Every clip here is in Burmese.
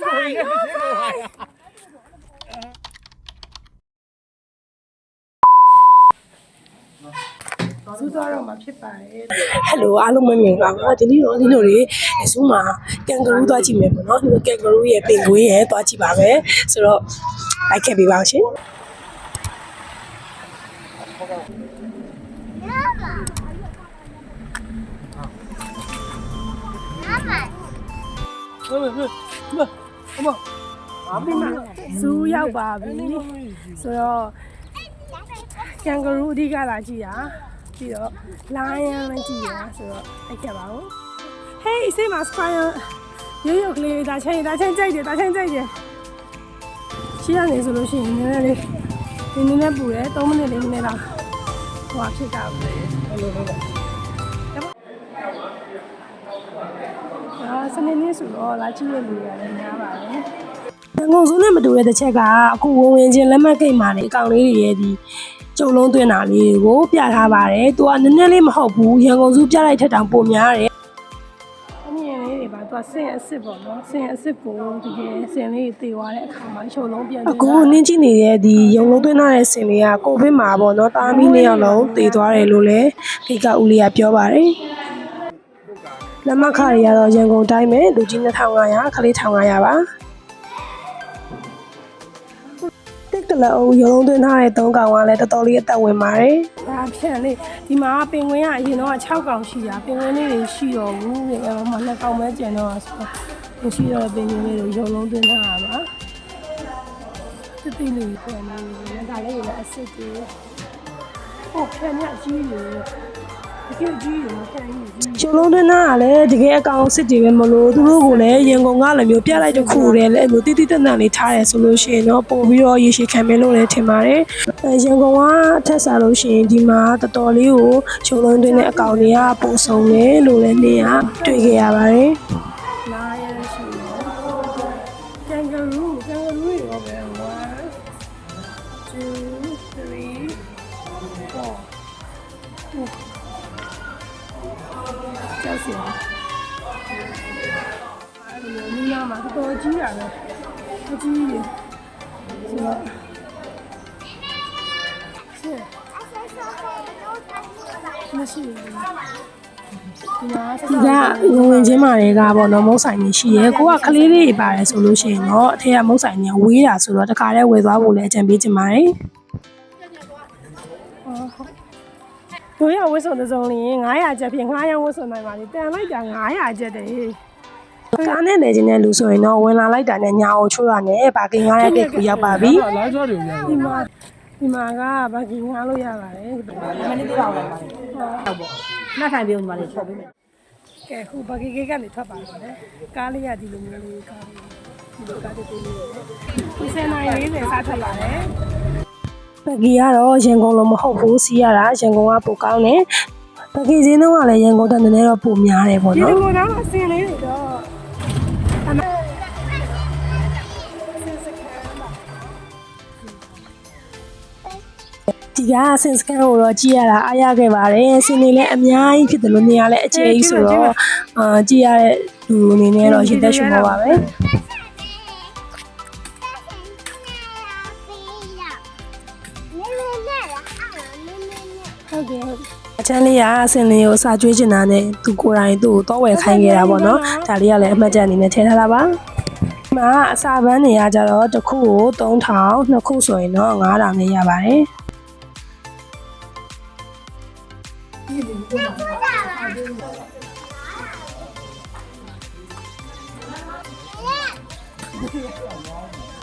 ဆိုင်ရိုးဆိုင်စူးသွားတော့မှာဖြစ်ပါတယ်ဟယ်လိုအားလုံးမင်္ဂလာပါဒီနေ့တော့ဒီလိုလေးအဆူမှာကန်ဂရူးသွားကြည့်မယ်ပေါ့နော်ဒီလိုကန်ဂရူးရဲ့ပင်ကွေးရဲ့သွားကြည့်ပါမယ်ဆိုတော့လိုက်ခဲ့ပေးပါအောင်ရှင် ဇူးရောက်ပါပြီဆိုတော့ကန်ဂရူးအဓိကလာကြည့်တာပြီးတော့ lion လည်းကြည့်ရဆိုတော့လိုက်ခဲ့ပါဦး hey အစိမ်းမှာ spider ရိုးရိုးကလေးဒါချင်းဒါချင်းကြိုက်တယ်ဒါချင်းကြိုက်တယ်ရှိရနေဆိုလို့ရှိရင်နည်းနည်းလေးဒီနည်းနည်းပူတယ်3မိနစ်4မိနစ်လောက်ဟိုဖြစ်တာပဲအာ စနေနေ့ဆိုတော့လာကြည့်ရလူရတယ်များပါတယ်ငငုံစုနဲ့မတူတဲ့တစ်ချက်ကအခုဝင်ဝင်ချင်းလက်မှတ်ကိတ်မာနေအကောင်လေးတွေရဲ့ဒီကျုံလုံးသွင်းတာလေးကိုပြထားပါတယ်သူကနည်းနည်းလေးမဟုတ်ဘူးရန်ကုန်စုပြလိုက်ထက်တောင်ပိုများတယ်အမြင်လေးတွေပါသူကဆင်အစ်စ်ပေါ့နော်ဆင်အစ်စ်ကိုတကယ်ဆင်လေးတွေတေသွားတဲ့အခါမှာရှုံလုံးပြန်အခုနင်းကြည့်နေတဲ့ဒီရုံလုံးသွင်းထားတဲ့စင်လေးကကိုဗစ်မှာပေါ့နော်တာမီနှစ်ယောက်လုံးတည်သွားတယ်လို့လည်းခိကဦးလေးကပြောပါတယ် လက်မခတွေကတော့ရန်ကုန်တိုင်းပဲလူကြီး2500ခလေး1500ပါတက်လည်းအုံရုံသွင်းထားတဲ့၃ကောင်ကလည်းတော်တော်လေးအသက်ဝင်ပါတယ်။ဒါဖြန့်လေးဒီမှာပင်ကွင်းကအရင်တော့6ကောင်ရှိတာပင်ကွင်းလေးတွေရှိတော့ဘူး။အဲမှာ2ကောင်ပဲကျန်တော့ဆိုတော့မရှိတော့ပင်ကွင်းလေးတွေရုံလုံးသွင်းထားတာပါ။တိတိလေးပြန်လာလို့ဒါလည်းရအစ်စ်ကြီး။ဟုတ်ဖြန့်ရကြီးလို့ ကယ်ကြီးရမဖြန့်ကြီးရုံလုံးသွင်းထားကလည်းတကယ်အကောင်စစ်တွေပဲမလို့သူတို့ကလည်းရန်ကုန်ကလည်းမျိုးပြလိုက်တစ်ခုတည်းလည်းမျိုးတိတိတက်တက်လေးထားတယ်ဆိုလို့ရှိရင်တော့ပို့ပြီးတော့ရေရှည်ခံမယ်လို့လည်းထင်ပါတယ်အဲရန်ကုန်ကအထက်စားလို့ရှိရင်ဒီမှာတော်တော်လေးကိုရုံလုံးသွင်းတဲ့အကောင်တွေကပို့ဆုံးတယ်လို့လည်းနေရတွေ့ခဲ့ရပါတယ်လာရရှိတယ်ကန်ဂရူးကန်ဂရူးရောပဲ1 2 3 4 ကျောက်စီအဲ့လိုမျိုးနာမှာတော်တော်ကြီးတာပဲအကြီးကြီးဆိုတော့ဆက်မရှိဘူးဒီမှာဆက်ဒီကငဝင်ချင်းမာတွေကပေါ့နော်မုတ်ဆိုင်ကြီးရှိရဲကိုကကလေးလေးတွေပါတယ်ဆိုလို့ရှိရင်တော့အထက်ကမုတ်ဆိုင်ကြီးဝေးတာဆိုတော့တခါတည်းဝယ်သွားဖို့လည်းအကြံပေးချင်ပါတယ် တို့ရဝတ်စုံတစ်စုံလေး900ကျပ်ဖြင့်900ဝတ်စုံနိုင်ပါလေတန်လိုက်တာ900ကျပ်တယ်ကားနဲ့နေခြင်းတဲ့လူဆိုရင်တော့ဝင်လာလိုက်တာနဲ့ညာအောင်ချိုးတာနဲ့ပါကင်ကားရဲ့ကိတ်ကိုရောက်ပါပြီလာကြတယ်ဗျာဒီမှာဒီမှာကဘာကြီးငားလို့ရပါတယ်မနေ့ကတော့ပါပါတယ်ဟုတ်ပေါ့နှက်ထိုင်ပြုံးပါလေချော်ပေးမယ်ကဲခုဘာကြီးကိတ်ကနေထွက်ပါတော့လေကားလေးရဒီလိုမျိုးလေးကားလေးဒီလိုကားလေးလေးဒီစနေလေး40စားထွက်ပါတယ် ပကီကတော့ရန်ကုန်လိုမဟုတ်ဘူးစီးရတာရန်ကုန်ကပိုကောင်းတယ်ပကီစင်းတော့ကလည်းရန်ကုန်တက်နည်းနည်းတော့ပိုများတယ်ပေါ့ဒီနော်လိုတော့အစင်လေးတွေတော့အမဒီကဆင်စကန်ကိုတော့ကြည့်ရတာအားရခဲ့ပါတယ်စင်နေလည်းအများကြီးဖြစ်တယ်လို့နေရာလည်းအကျယ်ကြီးဆိုတော့အာကြည့်ရတဲ့လူအနေနဲ့တော့ရင်သက်ရှင်ပါပါပဲ ဟုတ်တယ်အချမ်းလေးကအစင်လေးကိုစာကျွေးချင်တာနဲ့သူကိုယ်တိုင်သူ့ကိုတော့ဝယ်ခိုင်းခဲ့တာပေါ့နော်ဒါလေးကလည်းအမှတ်ချက်အနေနဲ့ထည့်ထားတာပါဒီမှာအစာပန်းနေရကြတော့တစ်ခုကို3000နှစ်ခုဆိုရင်တော့9000နဲ့ရပါတယ်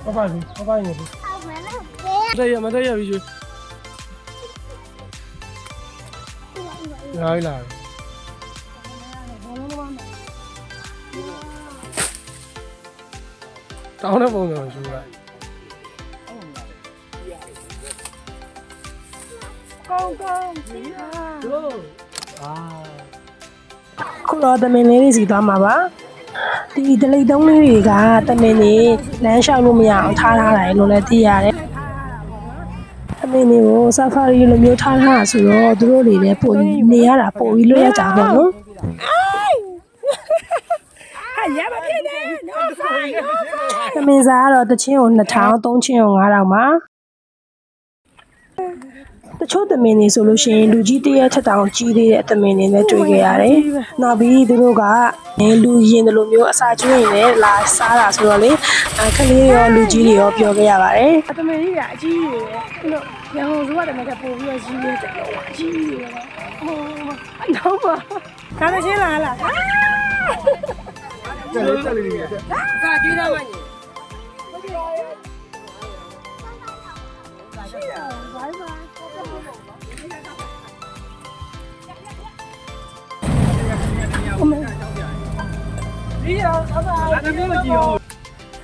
ဘာပါပြီဘာပါနေပြီမတရမတရပြီကျွ လာလာတောင်းတဲ့ပုံစံရှိလိုက်ကောင်းကောင်းပြီဟာတို့အာခုတော့တမင်လေးတွေစီသွားမှာပါဒီဒလိတ်သုံးလေးတွေကတမင်တွေလမ်းလျှောက်လို့မရအောင်ထားထားတယ်လို့လည်းသိရတယ် တမင်တွေကို safari လိုမျိုးထားထားတာဆိုတော့သူတို့တွေလည်းပိုနေရတာပိုပြီးလွတ်ရကြပါတော့နော်ဟာရပါဖြစ်တယ်နော်ဆသမင်စားကတော့တစ်ချင်းကို2000သုံးချင်းကို9000ပါတ ချို့သမင်တွေဆိုလို့ရှိရင်လူကြီးတရက်ထက်တောင်ကြီးသေးတဲ့သမင်တွေလည်းတွေ့ခဲ့ရတယ်။နောက်ပြီးသူတို့ကလူရင်တလိုမျိုးအစာကျွေးရင်လည်းလာစားတာဆိုတော့လေအခလေးတွေရောလူကြီးတွေရောပြောခဲ့ရပါတယ်။အတမင်ကြီးကအကြီးကြီးပဲအဲ့လိုရန်ကုန်စုကတမင်ကပို့ပြီးတော့ကြီးလေးတယ်တော့အကြီးကြီးပဲဟိုအနောက်မှာဒါမချင်းလာလားတက်လေးတက်လေးတက်စာကြည့်တော့မှညီ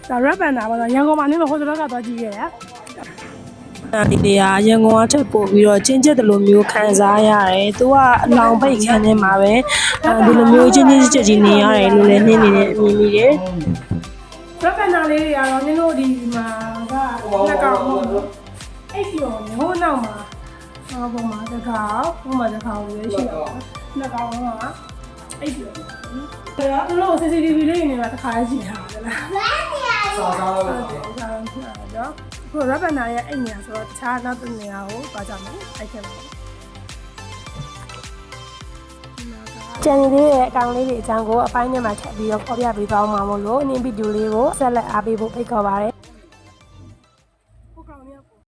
ဒါရက်ပန်တာပေါ့နော်ရန်ကုန်မှာနေလို့ဟိုစဘက်ကသွားကြည့်ခဲ့ရဒီနေရာရန်ကုန်အထက်ပို့ပြီးတော့ချင်းကျက်တလိုမျိုးခံစားရတယ်။သူကအလောင်ပိတ်ခန်းထဲမှာပဲအဲဒီလိုမျိုးချင်းချင်းကျက်ကြီးနေရတယ်လို့လည်းနှင်းနေနေအမြင်မိတယ်ရက်ပန်တာလေးတွေကတော့နင်တို့ဒီမှာကလက်ကောင်ဟုတ်အဲ့ဒီရောဟိုနောက်မှာ ဟောပေါ်မှာတကောက်ဟိုမှာတကောက်လေးရှိတော့လက်ကောင်ကအဲ့ဒီရောဒါတော့ CCTV လေးနေမှာတစ်ခါကြည့်ထားတယ်လားစားစားတော့ဟုတ်ကဲ့နော်ကိုရဘနာရဲ့အိမ်ညာဆိုတော့တခြားနောက်တစ်နေရာကိုပါကြမယ်အဲ့ကျမယ်ကျန်နေသေးတဲ့အကောင်လေးတွေအကြောင်းကိုအပိုင်းထဲမှာထပ်ပြီးတော့ဖော်ပြပေးသွားမှာမို့လို့အနည်းဗီဒီယိုလေးကိုဆက်လက်အားပေးဖို့ဖိတ်ခေါ်ပါရစေ